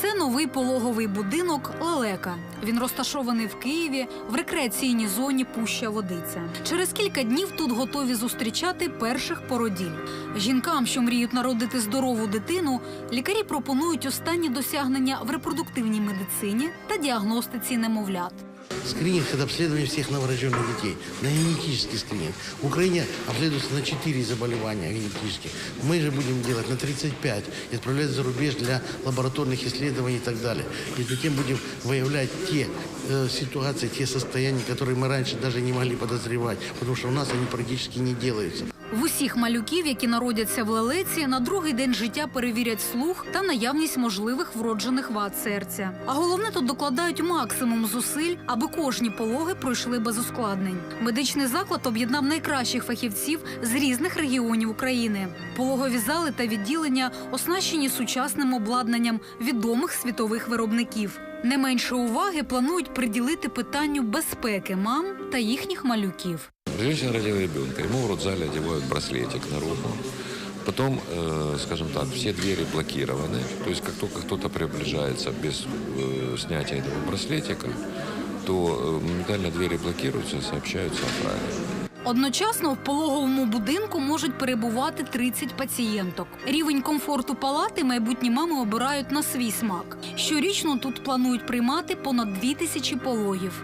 Це новий пологовий будинок Лелека. Він розташований в Києві в рекреаційній зоні Пуща Водиця. Через кілька днів тут готові зустрічати перших породіль. Жінкам, що мріють народити здорову дитину, лікарі пропонують останні досягнення в репродуктивній медицині та діагностиці немовлят Скрининг – это обследование всех новорожденных детей. На генетический скрининг. В Украине обследуется на 4 заболевания генетических. Мы же будем делать на 35 и отправлять за рубеж для лабораторных исследований и так далее. И затем будем выявлять те э, ситуации, те состояния, которые мы раньше даже не могли подозревать, потому что у нас они практически не делаются. В усіх малюків, які народяться в лелеці, на другий день життя перевірять слух та наявність можливих вроджених вад серця. А головне тут докладають максимум зусиль, аби кожні пологи пройшли без ускладнень. Медичний заклад об'єднав найкращих фахівців з різних регіонів України. Пологові зали та відділення оснащені сучасним обладнанням відомих світових виробників. Не менше уваги планують приділити питанню безпеки мам та їхніх малюків. Женщина родила ребенка, ему в родзале одевают браслетик на руку. Потом, э, скажем так, все двери блокированы. То есть, как только кто-то приближается без э, снятия этого браслетика, то э, моментально двери блокируются и сообщаются охране. Одночасно в пологовому будинку можуть перебувати 30 пацієнток. Рівень комфорту палати майбутні мами обирають на свій смак. Щорічно тут планують приймати понад 2 тисячі пологів.